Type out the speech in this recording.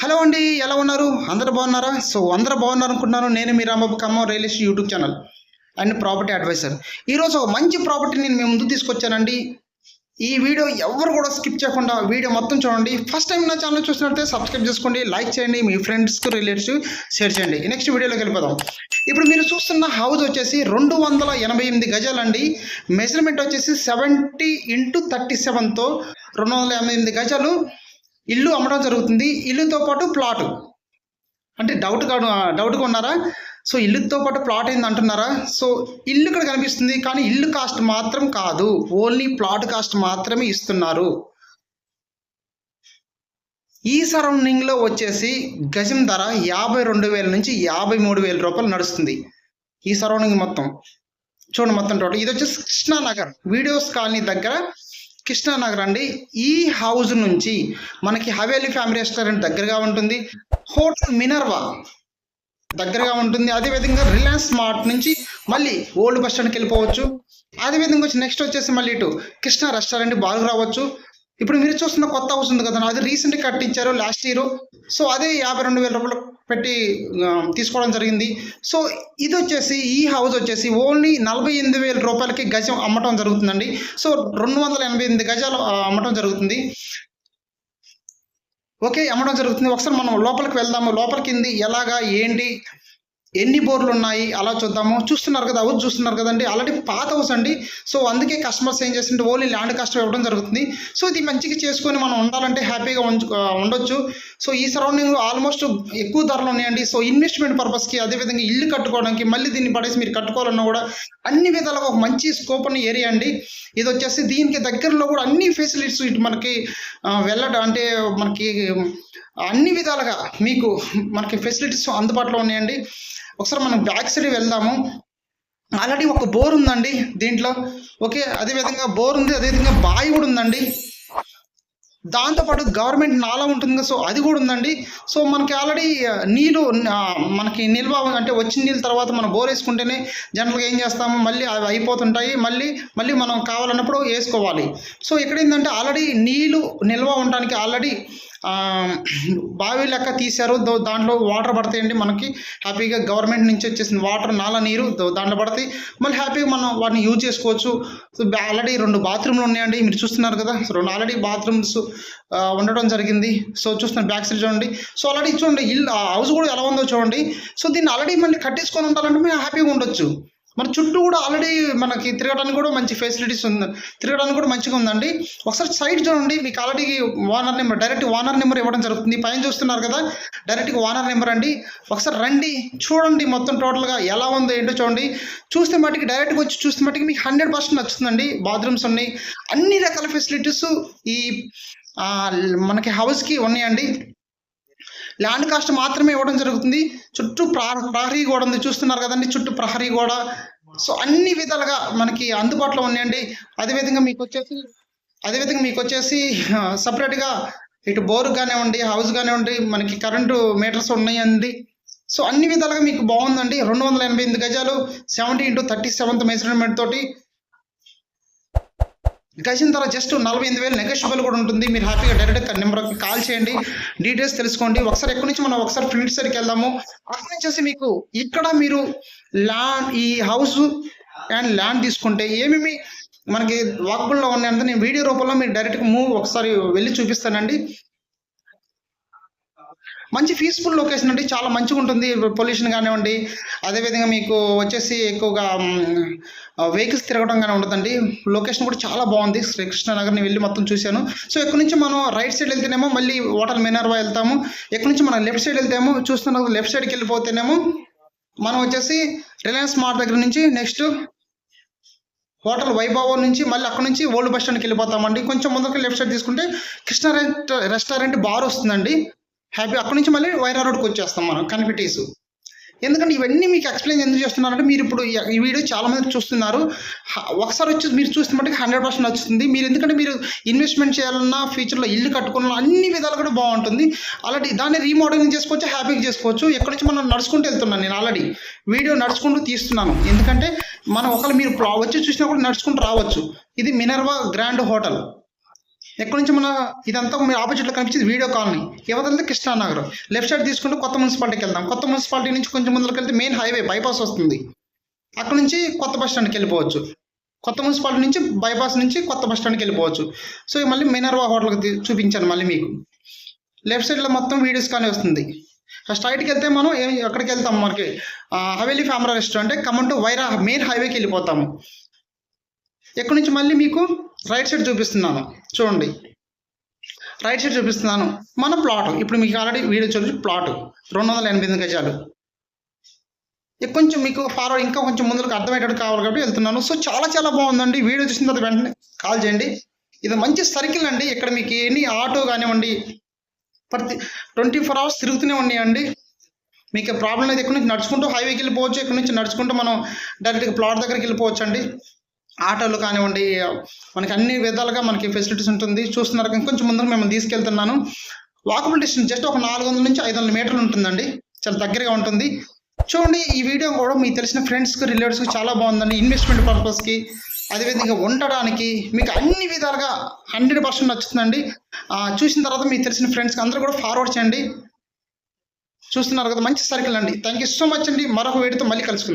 Hello అండి ఎలా ఉన్నారు? అందరూ బాగున్నారా? సో అందరూ బాగున్నారు అనుకుంటున్నాను నేను మీ Rambabu Khammam real estate YouTube channel and property advisor. ఈరోజు ఒక మంచి ప్రాపర్టీ నేను మీ ముందు తీసుకొచ్చానండి. ఈ వీడియో ఎవరు కూడా స్కిప్ చేయకుండా వీడియో మొత్తం చూడండి. ఫస్ట్ టైం నా ఛానల్ చూసినట్లయితే సబ్స్క్రైబ్ చేసుకోండి లైక్ చేయండి మీ ఫ్రెండ్స్కి రిలేటివ్స్ షేర్ చేయండి. నెక్స్ట్ వీడియోలోకి వెళ్ళిపోదాం. ఇప్పుడు మీరు చూస్తున్న హౌస్ వచ్చేసి రెండు వందల ఎనభై ఎనిమిది గజాలండి. మెజర్మెంట్ వచ్చేసి సెవెంటీ ఇంటూ థర్టీ సెవెన్తో రెండు వందల ఎనభై ఎనిమిది గజాలు. ఇల్లు అమ్మడం జరుగుతుంది. ఇల్లుతో పాటు ప్లాట్ అంటే డౌట్ కాదు డౌట్గా ఉన్నారా? సో ఇల్లుతో పాటు ప్లాట్ ఏంది అంటున్నారా? సో ఇల్లు ఇక్కడ కనిపిస్తుంది కానీ ఇల్లు కాస్ట్ మాత్రం కాదు. ఓన్లీ ప్లాట్ కాస్ట్ మాత్రమే ఇస్తున్నారు. ఈ సరౌండింగ్లో వచ్చేసి గజం ధర యాభై రెండు వేల నుంచి యాభై మూడు వేల రూపాయలు నడుస్తుంది. ఈ సరౌండింగ్ మొత్తం. చూడండి మొత్తం టోటల్ ఇది వచ్చేసి కృష్ణానగర్ వీడియోస్ కాలనీ దగ్గర కృష్ణానగర్ అండి. ఈ హౌస్ నుంచి మనకి హవేలీ ఫ్యామిలీ రెస్టారెంట్ దగ్గరగా ఉంటుంది. హోటల్ మినర్వా దగ్గరగా ఉంటుంది. అదేవిధంగా రిలయన్స్ మార్ట్ నుంచి మళ్ళీ ఓల్డ్ బస్ స్టాండ్కి వెళ్ళిపోవచ్చు. అదేవిధంగా వచ్చి నెక్స్ట్ వచ్చేసి మళ్ళీ ఇటు కృష్ణ రెస్టారెంట్ బాగా రావచ్చు. ఇప్పుడు మీరు చూస్తున్న కొత్త హౌస్ ఉంది కదా అది రీసెంట్గా కట్టించారు లాస్ట్ ఇయర్ సో అదే యాభై రెండు వేల రూపాయలు పెట్టి తీసుకోవడం జరిగింది. సో ఇది వచ్చేసి ఈ హౌస్ వచ్చేసి ఓన్లీ నలభై ఎనిమిది వేల రూపాయలకి గజం అమ్మటం జరుగుతుందండి. సో రెండు వందల ఎనభై ఎనిమిది గజాలు అమ్మటం జరుగుతుంది. ఓకే అమ్మడం జరుగుతుంది. ఒకసారి మనం లోపలికి వెళ్దాము. లోపలికి ఎలాగా ఏంటి? ఎన్ని బోర్లు ఉన్నాయి అలా చూద్దాము. చూస్తున్నారు కదా హౌస్ చూస్తున్నారు కదండి. ఆల్రెడీ పాత హౌస్ అండి. సో అందుకే కస్టమర్స్ ఏం చేస్తుంటే ఓన్లీ ల్యాండ్ కష్టం ఇవ్వడం జరుగుతుంది. సో ఇది మంచిగా చేసుకొని మనం ఉండాలంటే హ్యాపీగా ఉంచు ఉండొచ్చు. సో ఈ సరౌండింగ్ ఆల్మోస్ట్ ఎక్కువ ధరలు ఉన్నాయండి. సో ఇన్వెస్ట్మెంట్ పర్పస్కి అదేవిధంగా ఇల్లు కట్టుకోవడానికి మళ్ళీ దీన్ని పడేసి మీరు కట్టుకోవాలన్నా కూడా అన్ని విధాలుగా ఒక మంచి స్కోప్ ఉన్న ఏరియా అండి. ఇది వచ్చేసి దీనికి దగ్గరలో కూడా అన్ని ఫెసిలిటీస్ ఇటు మనకి వెళ్ళడం అంటే మనకి అన్ని విధాలుగా మీకు మనకి ఫెసిలిటీస్ అందుబాటులో ఉన్నాయండి. ఒకసారి మనం బ్యాక్ సైడ్ వెళ్దాము. ఆల్రెడీ ఒక బోర్ ఉందండి దీంట్లో. ఓకే అదేవిధంగా బోర్ ఉంది అదేవిధంగా బావి కూడా ఉందండి. దాంతోపాటు గవర్నమెంట్ నాలా ఉంటుంది కదా సో అది కూడా ఉందండి. సో మనకి ఆల్రెడీ నీళ్ళు మనకి నిల్వ అంటే వచ్చిన నీళ్ళ తర్వాత మనం బోర్ వేసుకుంటేనే జనరల్గా ఏం చేస్తాము? మళ్ళీ అవి అయిపోతుంటాయి. మళ్ళీ మళ్ళీ మనం కావాలన్నప్పుడు వేసుకోవాలి. సో ఇక్కడ ఏంటంటే ఆల్రెడీ నీళ్ళు నిల్వ ఉండడానికి ఆల్రెడీ బావి లెక్క తీశారు. దాంట్లో వాటర్ పడతాయండి మనకి. హ్యాపీగా గవర్నమెంట్ నుంచి వచ్చేసిన వాటర్ నాల నీరు దాంట్లో పడతాయి. మళ్ళీ హ్యాపీగా మనం వాటిని యూజ్ చేసుకోవచ్చు. ఆల్రెడీ రెండు బాత్రూమ్లు ఉన్నాయండి. మీరు చూస్తున్నారు కదా. రెండు ఆల్రెడీ బాత్రూమ్స్ ఉండడం జరిగింది. సో చూస్తున్నారు బ్యాక్ సైడ్ చూడండి. సో ఆల్రెడీ చూడండి ఇల్లు హౌస్ కూడా ఎలా ఉందో చూడండి. సో దీన్ని ఆల్రెడీ మళ్ళీ కట్టేసుకొని ఉండాలంటే మేము హ్యాపీగా ఉండొచ్చు. మన చుట్టూ కూడా ఆల్రెడీ మనకి తిరగడానికి కూడా మంచి ఫెసిలిటీస్ ఉంది. తిరగడానికి కూడా మంచిగా ఉందండి. ఒకసారి సైడ్ చూడండి. మీకు already owner number direct owner number ఇవ్వడం జరుగుతుంది. పైన చూస్తున్నారు కదా? డైరెక్ట్గా ఓనర్ నెంబర్ అండి. ఒకసారి రండి. చూడండి మొత్తం టోటల్గా ఎలా ఉందో ఏంటో చూడండి. చూస్తే మటుకి డైరెక్ట్గా వచ్చి చూస్తే మటుకి మీకు హండ్రెడ్ పర్సెంట్ నచ్చుతుందండి. బాత్రూమ్స్ ఉన్నాయి. అన్ని రకాల ఫెసిలిటీస్ ఈ మనకి హౌస్కి ఉన్నాయండి. ల్యాండ్ కాస్ట్ మాత్రమే ఇవ్వడం జరుగుతుంది. చుట్టూ ప్రహరీ గోడ ఉంది. చూస్తున్నారు కదండి చుట్టూ ప్రహరీ గోడ. సో అన్ని విధాలుగా మనకి అందుబాటులో ఉన్నాయండి. అదేవిధంగా మీకు వచ్చేసి అదేవిధంగా మీకు వచ్చేసి సపరేట్గా ఇటు బోర్ కానివ్వండి హౌస్ కానివ్వండి మనకి కరెంటు మీటర్స్ ఉన్నాయండి. సో అన్ని విధాలుగా మీకు బాగుందండి. రెండు వందల ఎనభై ఎనిమిది గజాలు seventy into thirty seventh measurement తోటి గజం ధర జస్ట్ నలభై ఎనిమిది వేలు నెగోషియబుల్ కూడా ఉంటుంది. మీరు హ్యాపీగా డైరెక్ట్గా నెంబర్కి కాల్ చేయండి. డీటెయిల్స్ తెలుసుకోండి. ఒకసారి ఎక్కడి నుంచి మనం ఒకసారి ఫీల్డ్ సరికి వెళ్దాము. అక్కడ నుంచి మీకు ఇక్కడ మీరు ల్యాండ్ ఈ హౌస్ అండ్ ల్యాండ్ తీసుకుంటే ఏమేమి మనకి వాకబుల్లో ఉన్నాయంటే నేను వీడియో రూపంలో మీరు డైరెక్ట్గా మూవ్ ఒకసారి వెళ్ళి చూపిస్తానండి. మంచి పీస్ఫుల్ లొకేషన్ అండి. చాలా మంచిగా ఉంటుంది. పొల్యూషన్ కానివ్వండి. అదేవిధంగా మీకు వచ్చేసి ఎక్కువగా వెహికల్స్ తిరగడం కానీ ఉండదండి. లొకేషన్ కూడా చాలా బాగుంది. శ్రీకృష్ణనగర్ని వెళ్ళి మొత్తం చూశాను. సో ఎక్కడి నుంచి మనం రైట్ సైడ్ వెళ్తేనేమో మళ్ళీ వాటర్ మినర్వా వెళ్తాము. ఎక్కడి నుంచి మనం లెఫ్ట్ సైడ్ వెళ్తేమో చూస్తున్న లెఫ్ట్ సైడ్కి వెళ్ళిపోతేనేమో మనం వచ్చేసి రిలయన్స్ మార్ట్ దగ్గర నుంచి నెక్స్ట్ హోటల్ వైభవం నుంచి మళ్ళీ అక్కడ నుంచి ఓల్డ్ బస్ స్టాండ్కి వెళ్ళిపోతామండి. కొంచెం ముందుకు లెఫ్ట్ సైడ్ తీసుకుంటే కృష్ణ రెస్ట్ రెస్టారెంట్ బార్ వస్తుందండి. హ్యాపీ అక్కడ నుంచి మళ్ళీ వైరా రోడ్కి వచ్చేస్తాం మనం. కనిపిటీస్ ఎందుకంటే ఇవన్నీ మీకు ఎక్స్ప్లెయిన్ ఎందుకు చేస్తున్నారంటే మీరు ఇప్పుడు ఈ- వీడియో చాలామంది చూస్తున్నారు. ఒకసారి వచ్చి మీరు చూస్తే మట్టుకు హండ్రెడ్ పర్సెంట్ నచ్చుతుంది. మీరు ఎందుకంటే మీరు ఇన్వెస్ట్మెంట్ చేయాలన్నా ఫ్యూచర్లో ఇల్లు కట్టుకోవాలన్నా అన్ని విధాలు కూడా బాగుంటుంది. ఆల్రెడీ దాన్ని రీమోడలింగ్ చేసుకోవచ్చు హ్యాపీగా చేసుకోవచ్చు. ఎక్కడి నుంచి మనం నడుచుకుంటూ వెళ్తున్నాను నేను ఆల్రెడీ వీడియో నడుచుకుంటూ తీస్తున్నాను. ఎందుకంటే మనం ఒకవేళ మీరు వచ్చి చూసినా కూడా నడుచుకుంటూ రావచ్చు. ఇది మినర్వా గ్రాండ్ హోటల్ ఎక్కడి నుంచి మన ఇదంతా మీరు ఆపోజిట్లో కనిపించింది వీడియో కాలనీ. యువతలతో కృష్ణానగర్. లెఫ్ట్ సైడ్ తీసుకుంటే కొత్త మున్సిపాలిటీకి వెళ్దాం. కొత్త మున్సిపాలిటీ నుంచి కొంచెం ముందుకు వెళ్తే మెయిన్ హైవే బైపాస్ వస్తుంది. అక్కడ నుంచి కొత్త బస్ స్టాండ్కి వెళ్ళిపోవచ్చు. కొత్త మున్సిపాలిటీ నుంచి బైపాస్ నుంచి కొత్త బస్ స్టాండ్కి వెళ్ళిపోవచ్చు. సో మళ్ళీ మినర్వా హోటల్కి చూపించాను మళ్ళీ మీకు. లెఫ్ట్ సైడ్లో మొత్తం వీడియోస్ కానీ వస్తుంది. స్ట్రైట్కి వెళ్తే మనం ఏం ఎక్కడికి వెళ్తాం మనకి? Haveli ఫ్యామరా restaurant Khammam to Wyra main హైవేకి వెళ్ళిపోతాము. ఎక్కడి నుంచి మళ్ళీ మీకు రైట్ సైడ్ చూపిస్తున్నాను. చూడండి. రైట్ సైడ్ చూపిస్తున్నాను. మన ప్లాట్ ఇప్పుడు మీకు ఆల్రెడీ వీడియో చూసి ప్లాట్ రెండు వందల ఎనభై ఎనిమిది గజాలు. కొంచెం మీకు ఫార్వర్డ్ ఇంకా కొంచెం ముందుకు అర్థమయ్యేటట్టు కావాలి కాబట్టి వెళ్తున్నాను. సో చాలా చాలా బాగుందండి. వీడియో చూసిన తర్వాత వెంటనే కాల్ చేయండి. ఇది మంచి సర్కిల్ అండి. ఇక్కడ మీకు ఎన్ని ఆటో కానివ్వండి ప్రతి ట్వంటీ ఫోర్ అవర్స్ తిరుగుతూనే ఉన్నాయండి. మీకు ప్రాబ్లం లేదు. ఇక్కడ నుంచి నడుచుకుంటూ హైవేకి వెళ్ళిపోవచ్చు. ఇక్కడ నుంచి నడుచుకుంటూ మనం డైరెక్ట్గా ప్లాట్ దగ్గరికి వెళ్ళిపోవచ్చు అండి ఆటోలు కానివ్వండి మనకి అన్ని విధాలుగా మనకి ఫెసిలిటీస్ ఉంటుంది. చూస్తున్నారు ఇంకొంచెం కొంచెం ముందర మిమ్మల్ని తీసుకెళ్తున్నాను. వాకబుల్ డిస్టెన్స్ జస్ట్ ఒక నాలుగు వందల నుంచి ఐదు వందల మీటర్లు ఉంటుందండి. చాలా దగ్గరగా ఉంటుంది. చూడండి ఈ వీడియో కూడా మీకు తెలిసిన ఫ్రెండ్స్కి రిలేటివ్స్కి చాలా బాగుందండి. ఇన్వెస్ట్మెంట్ పర్పస్కి అదేవిధంగా ఉండడానికి మీకు అన్ని విధాలుగా హండ్రెడ్ పర్సెంట్ నచ్చుతుందండి. చూసిన తర్వాత మీకు తెలిసిన ఫ్రెండ్స్కి అందరూ కూడా ఫార్వర్డ్ చేయండి. చూస్తున్నారు కదా మంచి సర్కిల్ అండి. థ్యాంక్ యూ సో మచ్ అండి. మరొక వీడియోతో మళ్ళీ కలుసుకుందాం.